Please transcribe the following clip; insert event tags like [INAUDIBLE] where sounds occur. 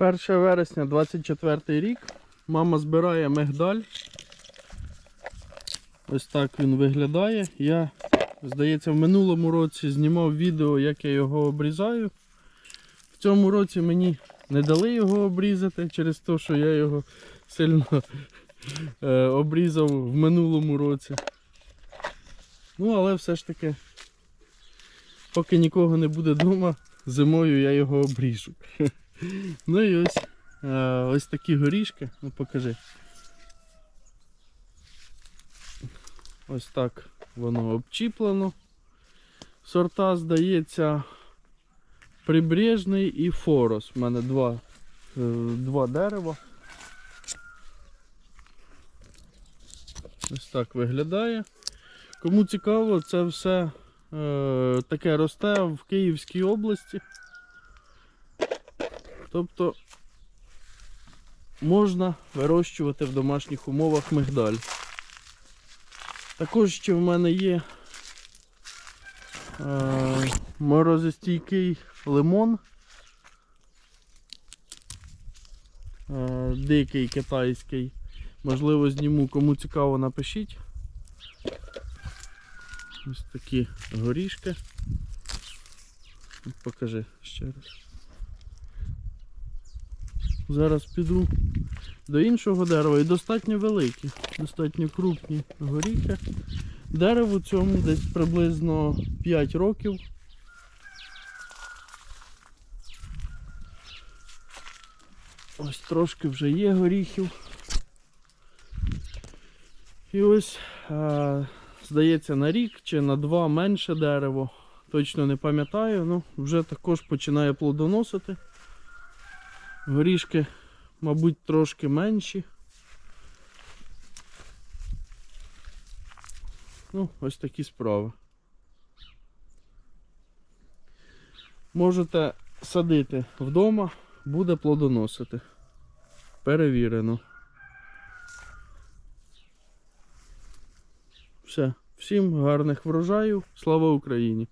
1 вересня 24 рік. Мама збирає мигдаль. Ось так він виглядає. Я, здається, в минулому році знімав відео, як я його обрізаю. В цьому році мені не дали його обрізати через те, що я його сильно е, обрізав в минулому році. Ну, але все ж таки, поки нікого не буде вдома, зимою я його обріжу. [LAUGHS] Ну і ось, е, ось такі горішки. Ну покажи. Ось так воно обчіплено. Сорта, здається, прибрежний і форос. У мене два, е, два дерева. Ось так виглядає. Кому цікаво, це все е, таке росте в Київській області. Тобто можна вирощувати в домашніх умовах мигдаль. Також ще в мене є е, морозостійкий лимон. Е, дикий китайський. Можливо, зніму, кому цікаво, напишіть. Ось такі горішки. Покажи ще раз. Зараз піду до іншого дерева і достатньо великі, достатньо крупні горіхи. Дереву цьому десь приблизно 5 років. Ось трошки вже є горіхів. І ось, а, здається, на рік чи на два менше дерево. Точно не пам'ятаю, ну вже також починає плодоносити. Горішки, мабуть, трошки менші. Ну, ось такі справи. Можете садити вдома, буде плодоносити. Перевірено. Все. Всім гарних врожаїв. Слава Україні!